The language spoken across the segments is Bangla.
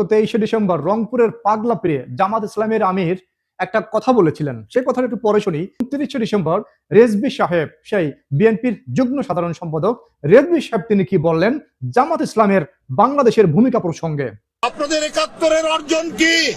তো তেইশে ডিসেম্বর রংপুরের পাগলা পাগলাপীরে জামাত ইসলামের আমির একটা কথা বলেছিলেন। সেই কথাটা একটু পরে শুনি। উনত্রিশে ডিসেম্বর রেজবি সাহেব, সেই বিএনপির যুগ্ম সাধারণ সম্পাদক, রেজবি সাহেব তিনি কি বললেন? জামাত ইসলামের বাংলাদেশের ভূমিকা প্রসঙ্গে। আপনাদের একাত্তরের অর্জন কি?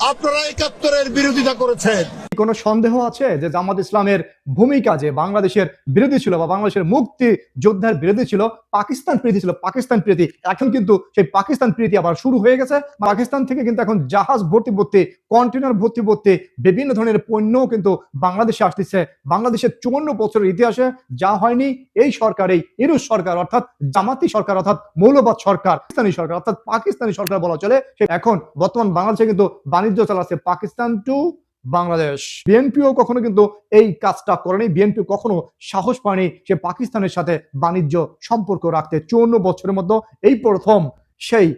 আপনারা একাত্তরের বিরোধিতা করেছেন। কোনো সন্দেহ আছে যে জামাত ইসলামের ভূমিকা যে বাংলাদেশের বিরোধী ছিল বা বাংলাদেশের মুক্তি যোদ্ধার বিরোধী ছিল, পাকিস্তান প্রীতি ছিল, পাকিস্তান প্রীতি, এখন কিন্তু সেই পাকিস্তান প্রীতি আবার শুরু হয়ে গেছে। পাকিস্তান থেকে কিন্তু এখন জাহাজ ভর্তি ভর্তি কন্টেনার ভর্তি ভর্তি বিভিন্ন ধরনের পণ্য কিন্তু বাংলাদেশে আসতেছে। বাংলাদেশের চুয়ান্ন বছরের ইতিহাসে যা হয়নি, এই সরকার, এই ইরুস সরকার অর্থাৎ জামাতি সরকার, অর্থাৎ মৌলবাদ সরকার, পাকিস্তানি সরকার, অর্থাৎ পাকিস্তানি সরকার বলা চলে সে এখন বর্তমান বাংলাদেশে কিন্তু বাণিজ্য চালাচ্ছে পাকিস্তান টু বাংলাদেশ। বিএনপিও কখনো কিন্তু এই কাজটা করেনি বিএনপি কখনো সাহস পায়নি সে পাকিস্তানের সাথে বাণিজ্য সম্পর্ক রাখতে। চুয়ান্ন বছরের মধ্যে এই প্রথম সেই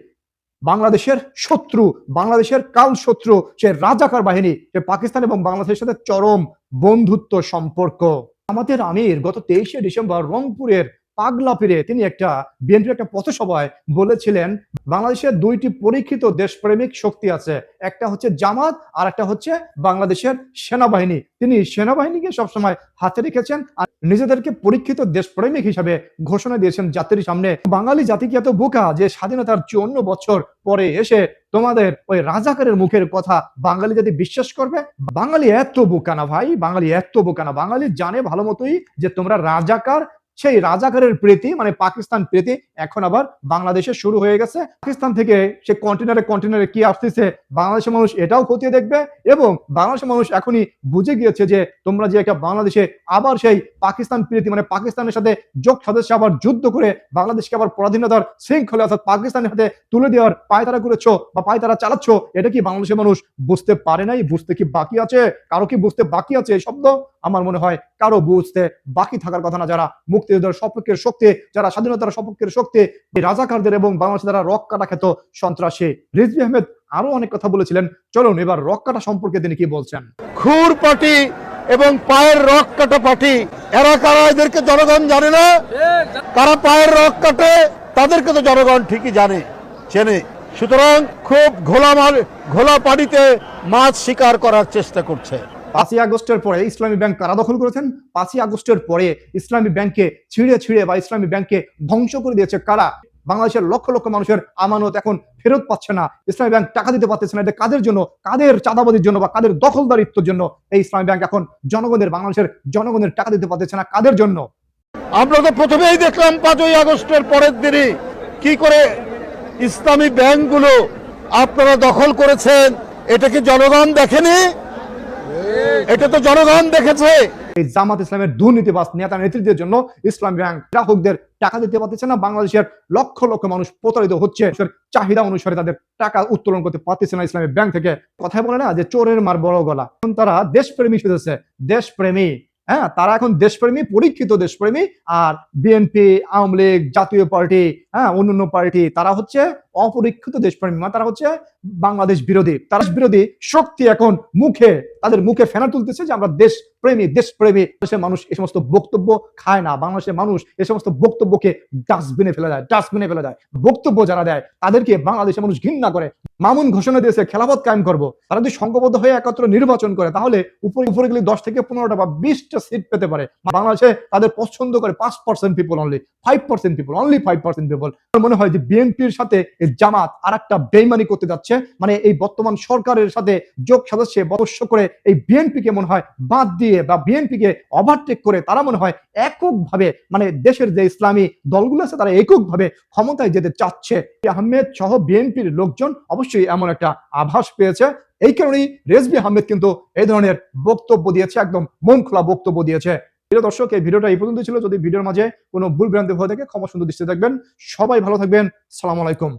বাংলাদেশের শত্রু, বাংলাদেশের কাল শত্রু, সে রাজাকার বাহিনী, সে পাকিস্তান এবং বাংলাদেশের সাথে চরম বন্ধুত্ব সম্পর্ক। আমাদের আমির গত তেইশে ডিসেম্বর রংপুরের পাগলা ফিরে তিনি একটা বিএনপির একটা পথসভায় বলেছিলেন, বাংলাদেশের দুইটি পরীক্ষিত দেশপ্রেমিক শক্তি আছে, একটা হচ্ছে জামাত আর একটা হচ্ছে বাংলাদেশের সেনাবাহিনী। তিনি সেনাবাহিনীকে সবসময় হাতে রেখেছেন আর নিজেদেরকে পরীক্ষিত দেশপ্রেমিক হিসাবে ঘোষণা দিয়েছেন জাতির সামনে। বাঙালি জাতি কি এত বোকা যে স্বাধীনতার চুয়ান্ন বছর পরে এসে তোমাদের ওই রাজাকারের মুখের কথা বাঙালি যদি বিশ্বাস করবে? বাঙালি এত বোকা না ভাই, বাঙালি এত বোকা না। বাঙালি জানে ভালো মতোই যে তোমরা রাজাকার সেই রাজাকারের প্রীতি মানে পাকিস্তান প্রীতি, এখন আবার বাংলাদেশে শুরু হয়ে গেছে। পাকিস্তান থেকে সে কন্টেনারে কন্টেনারে কি আসতেছে, বাংলাদেশের মানুষ এটাও খতিয়ে দেখবে এবং বাংলাদেশের মানুষ এখনই বুঝে গিয়েছে যে তোমরা যে একটা বাংলাদেশে আবার সেই পাকিস্তান প্রীতি মানে পাকিস্তানের সাথে যোগ সদস্য আবার যুদ্ধ করে বাংলাদেশকে আবার পরাধীনতার শৃঙ্খলা অর্থাৎ পাকিস্তানের হাতে তুলে দেওয়ার পায়তারা করেছ বা পায়তারা চালাচ্ছ, এটা কি বাংলাদেশের মানুষ বুঝতে পারে নাই, বুঝতে কি বাকি আছে? কারও কি বুঝতে বাকি আছে এই শব্দ? আমার মনে হয় কারও বুঝতে বাকি থাকার কথা না, যারা মুক্তিযোদ্ধার সপক্ষের শক্তি, যারা স্বাধীনতার সপক্ষের শক্তি রাজাকারদের এবং বাংলাদেশে যারা রক কাটা খেত সন্ত্রাসী, রিজভি আহমেদ আরও অনেক কথা বলেছিলেন। চলুন এবার রক কাটা সম্পর্কে তিনি কি বলছেন? খুর পার্টি এবং পায়ের রক কাটা পার্টি, এরা কারা এদেরকে জনগণ জানে না? কারা পায়ের রক কাটে, তাদেরকে তো জনগণ ঠিকই জানে, চেনে। সুতরাং খুব ঘোলা মাল ঘোলা পানিতে মাছ শিকার করার চেষ্টা করছে। পাঁচই আগস্টের পরে ইসলামী ব্যাংক কারা দখল করেছেন? পাঁচই আগস্টের পরে ইসলামী ব্যাংকে ছিঁড়ে ছিঁড়ে বা ইসলামী ব্যাংকে ধ্বংস করে দিয়েছে কারা? বাংলাদেশের লক্ষ লক্ষ মানুষের আমানত এখন ফেরত পাচ্ছে না। ইসলামী ব্যাংক টাকা দিতে পারতেছে না। এটা কাদের জন্য? কাদের চাঁদাবাদির জন্য বা কাদের দখলদারিত্বের জন্য এই ইসলামী ব্যাংক এখন জনগণের, বাংলাদেশের জনগণের টাকা দিতে পারতেছে না? কাদের জন্য? আমরা তো প্রথমেই দেখলাম পাঁচই আগস্টের পরের দিনই কি করে ইসলামী ব্যাংকগুলো আপনারা দখল করেছেন, এটা কি জনগণ দেখেনি? এটা তো জনগণ দেখেছে। এই জামাত ইসলামের দুর্নীতিবাস নেতা নেতৃত্বের জন্য ইসলামী ব্যাংক গ্রাহকদের টাকা দিতে পারতেছে না। বাংলাদেশের লক্ষ লক্ষ মানুষ প্রতারিত হচ্ছে। চাহিদা অনুসারে তাদের টাকা উত্তোলন করতে পারতেছে না ইসলামের ব্যাংক থেকে। কথায় বলে না যে চোরের মার বড় গলা। এখন তারা দেশপ্রেমী সেজেছে দেশপ্রেমী। হ্যাঁ তারা এখন দেশপ্রেমী, পরীক্ষিত দেশপ্রেমী, আর BNP Awami League, Jatiya Party হ্যাঁ অন্যান্য পার্টি, তারা হচ্ছে অপরীক্ষিত দেশপ্রেমী মানে তারা হচ্ছে বাংলাদেশ বিরোধী। তারা বিরোধী শক্তি এখন মুখে, তাদের মুখে ফেনা তুলতেছে যে আমরা দেশ প্রেমী, দেশপ্রেমী দেশের মানুষ এই সমস্ত বক্তব্য খায় না। বাংলাদেশের মানুষ এই সমস্ত বক্তব্যকে ডাস্টবিনে ফেলে দেয় ডাস্টবিনে ফেলে দেয়। বক্তব্য যারা দেয়, তাদেরকে বাংলাদেশের মানুষ ঘৃণা করে। মামুন ঘোষণা দিয়েছে, খেলাফত কায়েম করব। তারা যদি সংঘবদ্ধ হয়ে একত্র নির্বাচন করে, তাহলে উপরে উপরে গেলে দশ থেকে পনেরোটা বা বিশটা সিট পেতে পারে। বাংলাদেশে তাদের পছন্দ করে পাঁচ percent people only five percent people only five percent people মনে হয় যে বিএনপির সাথে জামাত আর একটা বেইমানি করতে যাচ্ছে। মানে এই বর্তমান সরকারের সাথে যোগ সদস্যে বদস্য করে এই বিএনপিকে মনে হয় বাদ দিয়ে বা বিএনপিকে ওভারটেক করে তারা মনে হয় এককভাবে মানে দেশের যে ইসলামী দলগুলো আছে তারা এককভাবে ক্ষমতায় যেতে চাচ্ছে। আহমেদ সহ বিএনপির লোকজন অবশ্যই এমন একটা আভাস পেয়েছে। এই কারণেই রেজবি আহমেদ কিন্তু এই ধরনের বক্তব্য দিয়েছে, একদম মন খোলা বক্তব্য দিয়েছে। প্রিয় দর্শক, এই ভিডিওটা এই পর্যন্ত ছিল। যদি ভিডিওর মাঝে কোনো ভুল ভ্রান্তি হয়ে থাকে, ক্ষমা সুন্দর দৃষ্টি দেখবেন সবাই ভালো থাকবেন। সালাম আলাইকুম।